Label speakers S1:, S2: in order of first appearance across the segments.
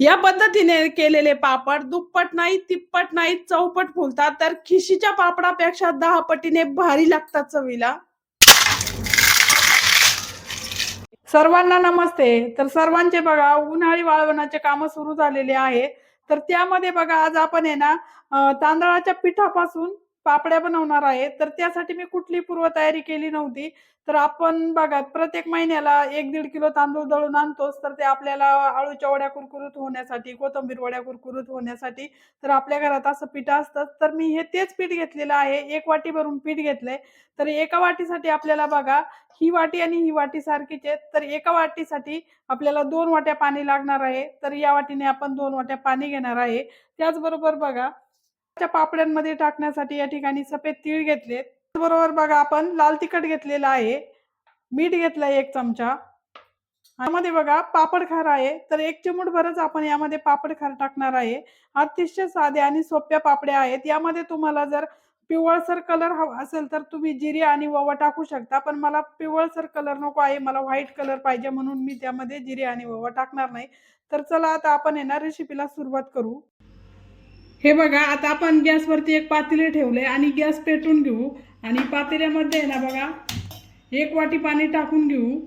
S1: या पद्धतीने केलेले पापड दुप्पट नाही तिप्पट नाही चौपट फुलतात. तर खिशीच्या पापडापेक्षा दहा पटीने भारी लागतात चवीला. सर्वांना नमस्ते. तर सर्वांचे बघा उन्हाळी वाळवणाचे काम सुरू झालेले आहे. तर त्यामध्ये बघा आज आपण आहे ना तांदळाच्या पिठापासून पापड्या बनवणार आहे. तर त्यासाठी मी कुठली पूर्वतयारी केली नव्हती. तर आपण बघा प्रत्येक महिन्याला एक दीड किलो तांदूळ दळून आणतोच. तर ते आपल्याला आळूच्या वड्या कुरकुरीत होण्यासाठी कोथंबीर वड्या कुरकुरीत होण्यासाठी तर आपल्या घरात असं पीठ असतं. तर मी हे तेच पीठ घेतलेलं आहे. एक वाटी भरून पीठ घेतलंय. तर एका वाटीसाठी आपल्याला बघा ही वाटी आणि ही वाटी सारखीच आहे तर एका वाटीसाठी आपल्याला दोन वाट्या पाणी लागणार आहे. तर या वाटीने आपण दोन वाट्या पाणी घेणार आहे. त्याचबरोबर बघा त्या पापड्यांमध्ये टाकण्यासाठी या ठिकाणी सफेद तीळ घेतले बरोबर बघा आपण लाल तिखट घेतलेलं आहे. मीठ घेतलंय एक चमचा. यामध्ये बघा पापड खार आहे. तर एक चिमूट भरच आपण यामध्ये पापड खार टाकणार आहे. अतिशय साध्या आणि सोप्या पापड्या आहेत. यामध्ये तुम्हाला जर पिवळसर कलर हवा असेल तर तुम्ही जिरे आणि ओवा टाकू शकता. पण मला पिवळसर कलर नको आहे. मला व्हाईट कलर पाहिजे म्हणून मी त्यामध्ये जिरे आणि ओवा टाकणार नाही. तर चला आता आपण येणार रेसिपीला सुरुवात करू. हे बघा आता आपण गॅसवरती एक पातेले ठेवले आणि गॅस पेटून घेऊ. आणि पातेल्यामध्ये ना बघा एक वाटी पाणी टाकून घेऊ.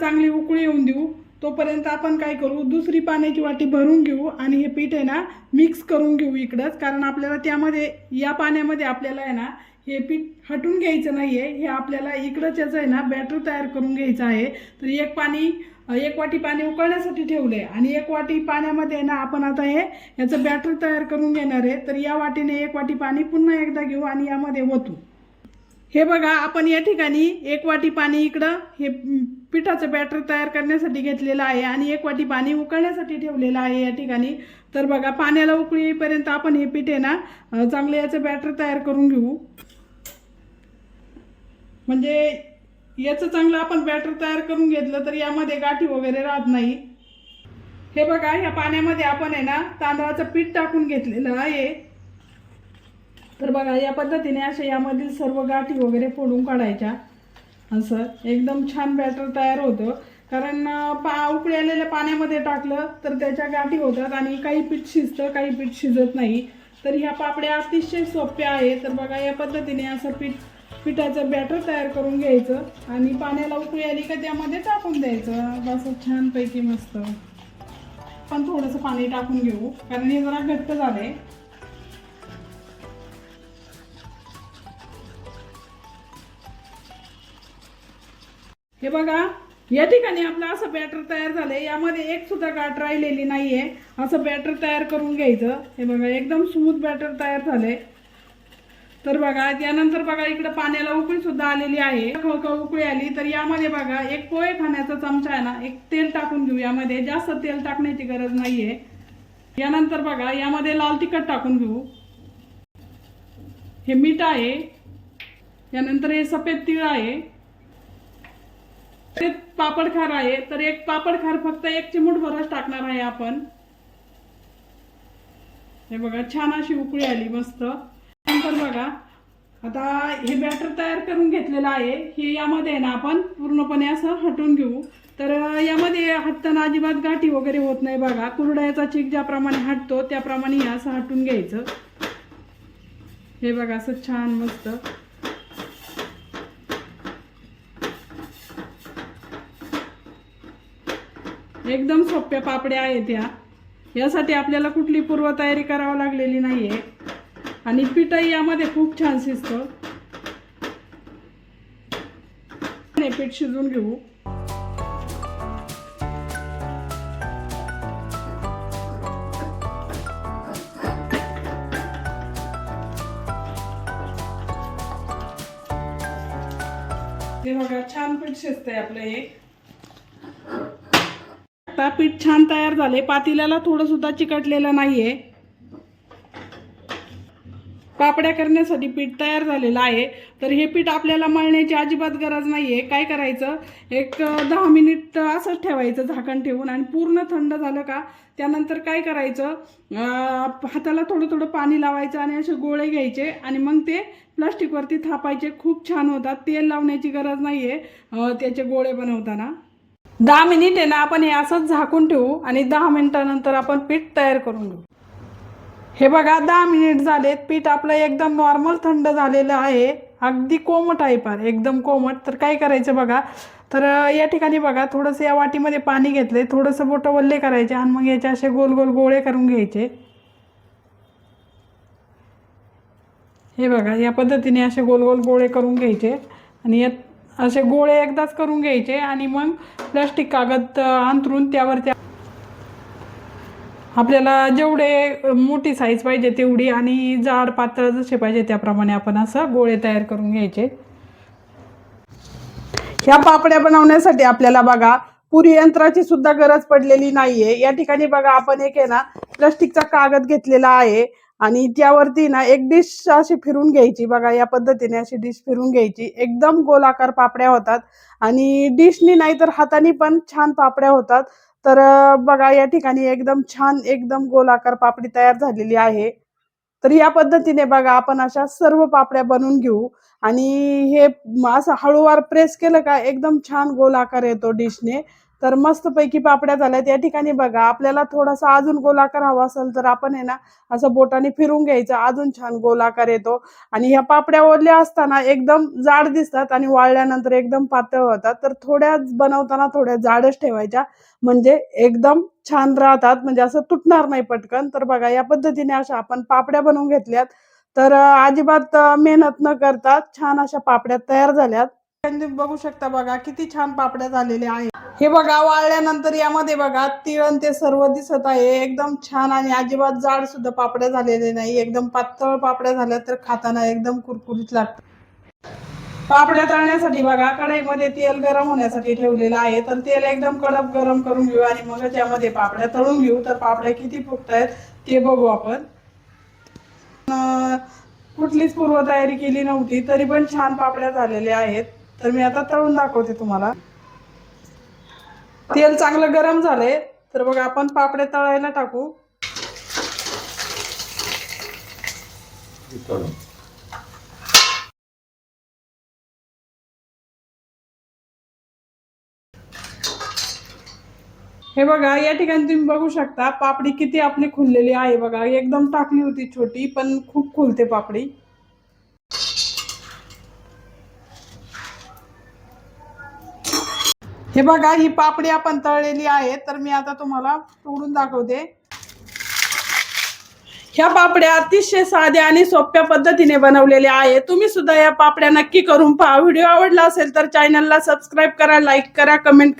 S1: चांगली उकळी येऊन देऊ. तोपर्यंत आपण काय करू? दुसरी पाण्याची वाटी भरून घेऊ आणि हे पीठ आहे ना मिक्स करून घेऊ इकडंच. कारण आपल्याला त्यामध्ये या पाण्यामध्ये आपल्याला आहे ना हे पीठ हटून घ्यायचं नाही आहे हे आपल्याला इकडंच याचं आहे ना बॅटर तयार करून घ्यायचं आहे. तर एक पाणी एक वाटी पाणी उकळण्यासाठी ठेवलंय. आणि एक वाटी पाण्यामध्ये आहे ना आपण आता हे याचं बॅटर तयार करून घेणार आहे. तर या वाटीने एक वाटी पाणी पुन्हा एकदा घेऊ आणि यामध्ये ओतू. हे बघा आपण या ठिकाणी एक वाटी पाणी इकडं हे पिठाचं बॅटर तयार करण्यासाठी घेतलेलं आहे आणि एक वाटी पाणी उकळण्यासाठी ठेवलेलं आहे या ठिकाणी. तर बघा पाण्याला उकळी येईपर्यंत आपण हे पीठ आहे ना चांगलं याचं बॅटर तयार करून घेऊ. म्हणजे याचं चांगलं आपण बॅटर तयार करून घेतलं तर यामध्ये गाठी वगैरे राहत नाही. हे बघा ह्या पाण्यामध्ये आपण आहे ना तांदळाचं पीठ टाकून घेतलेलं आहे. तर बघा या पद्धतीने अशा यामधील सर्व गाठी वगैरे फोडून काढायच्या. असं. एकदम छान बॅटर तयार होतं. कारण पा उकळी आलेल्या पाण्यामध्ये टाकलं तर त्याच्या गाठी होतात आणि काही पीठ शिजतं काही पीठ शिजत नाही. तर ह्या पापड्या अतिशय सोप्या आहेत. तर बघा या पद्धतीने असं पीठ पिठाचं बॅटर तयार करून घ्यायचं आणि पाण्याला उकळी आली का त्यामध्ये टाकून द्यायचं. असं छानपैकी मस्त. पण थोडंसं पाणी टाकून घेऊ कारण हे जरा घट्ट झालं आहे हे बघा या ठिकाणी आपलं असं बॅटर तयार झालंय. यामध्ये एक सुद्धा गाठ राहिलेली नाहीये. असं बॅटर तयार करून घ्यायचं. हे बघा एकदम स्मूथ बॅटर तयार झालंय. तर बघा त्यानंतर बघा इकडे पाण्याला उकळी सुद्धा आलेली आहे. खळखळ उकळी आली तर यामध्ये बघा एक पोहे खाण्याचा चमचा आहे ना एक तेल टाकून घेऊ. यामध्ये जास्त तेल टाकण्याची गरज नाहीये. यानंतर बघा यामध्ये लाल तिखट टाकून घेऊ. हे मीठ आहे. यानंतर हे सफेद तीळ आहे. ते पापड खार आहे तर एक पापड खार फक्त एक चिमूट भरच टाकणार आहे आपण. हे बघा छान अशी उकळी आली मस्त. नंतर बघा आता हे बॅटर तयार करून घेतलेलं आहे. हे यामध्ये आहे ना आपण पूर्णपणे असं हटवून घेऊ. तर यामध्ये हटताना अजिबात गाठी वगैरे होत नाही बघा. कुरड्याचा चीक ज्याप्रमाणे हटतो त्याप्रमाणे हे असं हटून घ्यायचं. हे बघा असं छान मस्त. एकदम सोप्या पापड्या आहेत या यासाठी आपल्याला कुठली पूर्वतयारी करावी लागलेली नाही आहे आणि पीठही यामध्ये खूप छान शिजतं. हे पीठ शिजून घेऊ. हे बघा छान पीठ शिजतंय आपलं हे. आता पीठ छान तयार झाले पातेल्याला थोडंसुद्धा चिकटलेलं चिकटलेलं आहे पापड्या करण्यासाठी पीठ तयार झालेलं आहे. तर हे पीठ आपल्याला मळण्याची अजिबात गरज नाही आहे काय करायचं? एक दहा मिनिट असंच ठेवायचं झाकण ठेवून आणि पूर्ण थंड झालं का त्यानंतर काय करायचं? हाताला थोडं थोडं पाणी लावायचं आणि असे गोळे घ्यायचे आणि मग ते प्लास्टिकवरती थापायचे. खूप छान होतात. तेल लावण्याची गरज नाही आहे त्याचे गोळे बनवताना. दहा मिनिट आहे ना आपण हे असंच झाकून ठेवू आणि दहा मिनिटानंतर आपण पीठ तयार करून घेऊ. हे बघा दहा मिनिट झालेत. पीठ आपलं एकदम नॉर्मल थंड झालेलं आहे. अगदी कोमट आहे पार एकदम कोमट. तर काय करायचं बघा? तर या ठिकाणी बघा थोडंसं या वाटीमध्ये पाणी घेतले थोडंसं बोटं वल्ले करायचे आणि मग याचे असे गोल गोल गोळे करून घ्यायचे. हे बघा या पद्धतीने असे गोल गोल गोळे करून घ्यायचे. आणि यात असे गोळे एकदाच करून घ्यायचे आणि मग प्लास्टिक कागद अंथरून त्यावर त्या आपल्याला जेवढे मोठी साईज पाहिजे तेवढी आणि जाड पातळ जसे पाहिजे त्याप्रमाणे आपण असं गोळे तयार करून घ्यायचे. ह्या पापड्या बनवण्यासाठी आपल्याला बघा पुरी यंत्राची सुद्धा गरज पडलेली नाहीये. या ठिकाणी बघा आपण एक आहे ना प्लास्टिकचा कागद घेतलेला आहे. आणि त्यावरती ना एक डिश अशी फिरून घ्यायची. बघा या पद्धतीने अशी डिश फिरून घ्यायची. एकदम गोलाकार पापड्या होतात. आणि डिशनी नाही तर हाताने पण छान पापड्या होतात. तर बघा या ठिकाणी एकदम छान एकदम गोलाकार पापडी तयार झालेली आहे. तर या पद्धतीने बघा आपण अशा सर्व पापड्या बनवून घेऊ. आणि हे असं हळूवार प्रेस केलं का एकदम छान गोल आकार येतो डिशने तर मस्तपैकी पापड्या झाल्यात. या ठिकाणी बघा आपल्याला थोडासा अजून गोलाकार हवा असेल तर आपण आहे ना असं बोटाने फिरून घ्यायचं. अजून छान गोलाकार येतो. आणि ह्या पापड्या ओरल्या असताना एकदम जाड दिसतात आणि वाळल्यानंतर एकदम पातळ होतात. तर थोड्या बनवताना थोड्या जाडच ठेवायच्या. म्हणजे एकदम छान राहतात. म्हणजे असं तुटणार नाही पटकन. तर बघा या पद्धतीने अशा आपण पापड्या बनवून घेतल्यात. तर अजिबात मेहनत न करता छान अशा पापड्या तयार झाल्यात. तुम्ही बघू शकता बघा किती छान पापड्या झालेल्या आहेत. हे बघा वाळल्यानंतर यामध्ये बघा तिळण ते सर्व दिसत आहे. एकदम छान आणि अजिबात जाड सुद्धा पापड्या झालेले नाही. एकदम पातळ पापड्या झाल्या तर खाताना एकदम कुरकुरीत लागतात पापड्या तळण्यासाठी बघा कढईमध्ये तेल गरम होण्यासाठी ठेवलेलं आहे. तर तेल एकदम कडक गरम करून घेऊ आणि मग त्यामध्ये पापड्या तळून घेऊ. तर पापड्या किती फुगत आहेत ते बघू आपण. कुठलीच पूर्वतयारी केली नव्हती तरी पण छान पापड्या झालेल्या आहेत. तर मी आता तळून दाखवते तुम्हाला. तेल चांगलं गरम झालंय तर बघा आपण पापडे तळायला टाकू. हे बघा या ठिकाणी तुम्ही बघू शकता पापडी किती आपली खुललेली आहे बघा. एकदम टाकली होती छोटी पण खूप खुलते पापडी. हे बघा ही पापडी आपण तळलेली आहे तर मी आता तुम्हाला तोडून दाखवते. ह्या पापड्या अतिशय साध्या आणि सोप्या पद्धतीने बनवलेल्या आहे तुम्ही सुद्धा या पापड्या नक्की करून पहा. व्हिडिओ आवडला असेल तर चॅनलला सबस्क्राईब करा लाईक करा कमेंट करा.